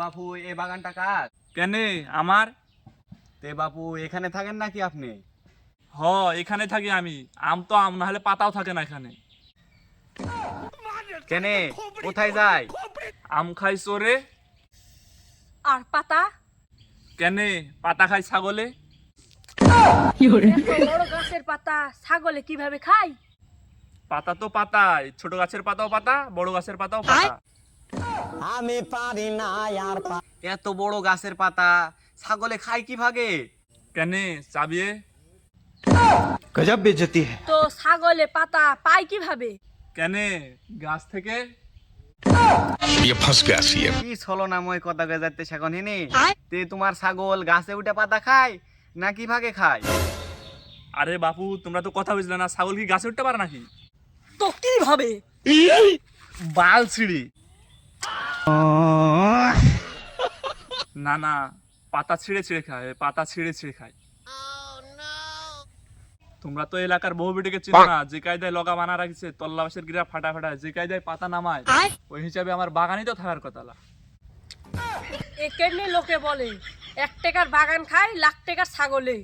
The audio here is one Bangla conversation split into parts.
বাপু এই বাগানটা কার? কেনে? আমার? তে বাপু এখানে থাকেন নাকি আপনি? হ এখানে থাকি আমি। আম তো আম না হলে পাতাও থাকে না এখানে। কেনে কোথায় যায় আম খাই চোরে আর পাতা? কেনে পাতা খাই ছাগলে? বড় গাছের পাতা ছাগলে কীভাবে খায় পাতা তো পাতায় ছোট গাছের পাতাও পাতা বড় গাছের পাতাও পাতা। আমি পারি না আর এত বড় গাছের পাতা ছাগলে খায় কি ভাগে কেন চাবিয়ে? গজব বেজতি তো ছাগলে পাতা পায় কীভাবে? কেন গাছ থেকে? তে তোমার ছাগল গাছে উঠে পাতা খায় না কি ভাগে খায়? আরে বাপু তোমরা তো কথা বুঝলে না ছাগল কি গাছে উঠতে পারে নাকি? তো কি ভাবে বাল ছিড়ি না না পাতা ছিঁড়ে ছিঁড়ে খায় পাতা ছিঁড়ে ছিঁড়ে খায়। তোমরা তো এলাকার বহু বিটিকে চিনো না যে কায়দায় লগা বানা রাখছে তল্লাবাসের গিরা ফাটা ফাটা যে কায়দায় পাতা নামায় ওই হিসাবে আমার বাগানই তো থাকার কথা একেনে লোকে বলে? এক টাকার বাগান খায় লাখ টাকার ছাগলে।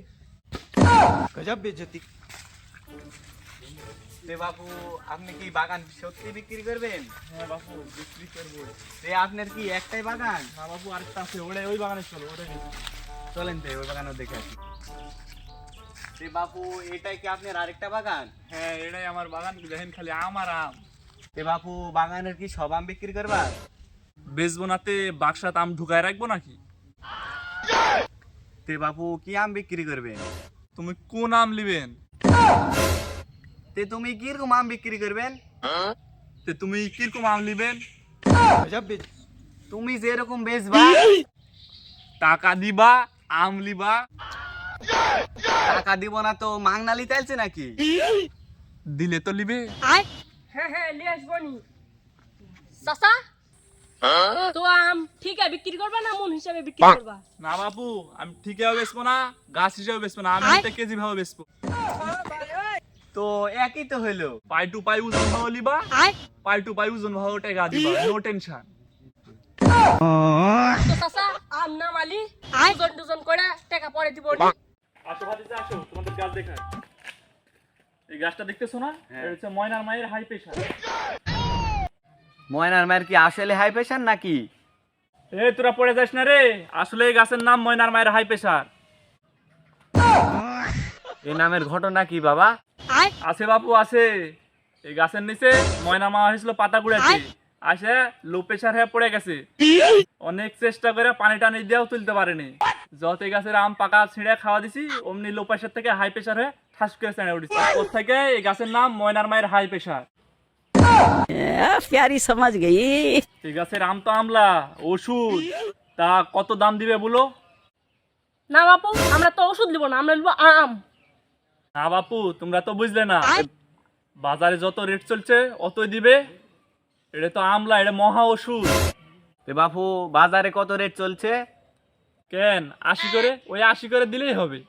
গজব বেজতি। তে বাপু আপনি কি বাগান সত্যি বিক্রি করবেন? হ্যাঁ বাপু বিক্রি করব। তে আপনার কি একটাই বাগান? না বাপু আরেকটা আছে ওটাই ওই বাগানে চলো ওটাই চলেন তে ওই বাগানও দেখে আসি। তে বাপু এটাই কি আপনার আরেকটা বাগান? হ্যাঁ এটাই আমার বাগান দেখেন খালি আম আর আম। তে বাপু বাগানের কি সব আম বিক্রি করবা? বেচবো নাতে বাক্সাত আম ঢুকায় রাখব নাকি? তে বাপু কি আম বিক্রি করবেন? তুমি কোন আম লিবেন? তে তুমি কীরকম আম বিক্রি করবেন? তে তুমি কীরকম আম নিবেন? তুমি যেরকম বেচবা টাকা দিবা আম লিবা টাকা দিব না তো নাকি? দিলে তো লিবে তো আম ঠিক আছে বিক্রি করবে না মন হিসাবে বিক্রি করবা? না বাপু আমি ঠিক আছে বেচবো না গাছ হিসাবে বেচবো না আমি একটা কেজি ভাবে বেচবো। তো একই তো হইল। পাই টু পাই ওজন ভাবে লিবা পাই টু পাই ওজন ভাবে টাকা দিবা নো টেনশন তো চাচা আম না মালি দুজন দুজন করে টাকা পরে দিব আসো ভাতিজা আসো তোমাদের গাছ এই গাছটা দেখতেছো না? এটা হচ্ছে ময়নার মায়ের হাই প্রেশার ময়নার মায়ের কি আসলে হাই প্রেশার নাকি? এ তোরা পড়ে যাস না রে। আসলে এই গাছের নাম ময়নার মায়ের হাই প্রেশার এই নামের ঘটনা কি বাবা? আছে বাপু আছে। এই গাছের নিচে ময়না মা হয়েছিল পাতা কুড়াতে আসে লো প্রেশার হয়ে পড়ে গেছে। অনেক চেষ্টা করে পানি টানি দিয়েও তুলতে পারেনি। যত গাছের আম পাকা ছিঁড়ে খাওয়া দিছি অমনি লো প্রেশার থেকে হাই প্রেশার হয়ে ঠাস করে উঠেছে। ওর থেকে এই গাছের নাম ময়নার মায়ের হাই প্রেশার প্যারি সমাজ গেই এই গাছের আম তো আমলা ওষুধ। তা কত দাম দিবে বলো? না বাপু আমরা তো ওষুধ দিব না আমরা নিব আম। না বাপু তোমরা তো বুঝলে না। বাজারে যত রেট চলছে অতই দিবে। এটা তো আমলা এটা মহা ওষুধ। তে বাপু বাজারে কত রেট চলছে? কেন আশি করে? ওই আশি করে দিলেই হবে।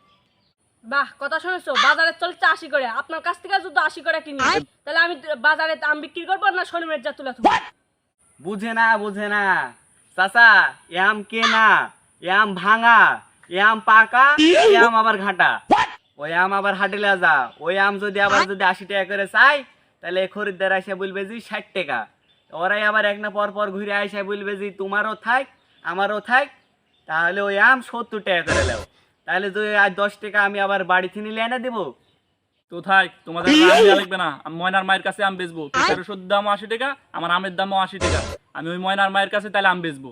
বাহ কথা শুনেছো? বাজারে চলছে আশি করে। আপনার কাছ থেকে যদি আশি করে কিনি তাহলে আমি বাজারে আম বিক্রি করব না শনিবার যা তুলে থবো বুঝে না বুঝে না। চাচা এ আম কেনা এ আম ভাঙা এ আম পাকা এ আম আবার ঘাটা। ওই আম আবার হাটিলে যা। ওই আম যদি আবার যদি আশি টাকা করে চাই তাহলে খরিদ্দার এসে বলবে যে ষাট টাকা। ওরাই আবার এক না পর পর ঘুরে এসে বলবে যে তোমারও থাক আমারও থাক তাহলে ওই আম সত্তর টাকা করে নেও তাহলে যদি আজ দশ টাকা আমি আবার বাড়ি থেকে নিলে এনে দেবো? তো থাক তোমাদের আম লাগবে না। আমি ময়নার মায়ের কাছে আম বেচবো। ওষুধ দামও আশি টাকা আমার আমের দামও আশি টাকা। আমি ওই ময়নার মায়ের কাছে তাহলে আম বেচবো।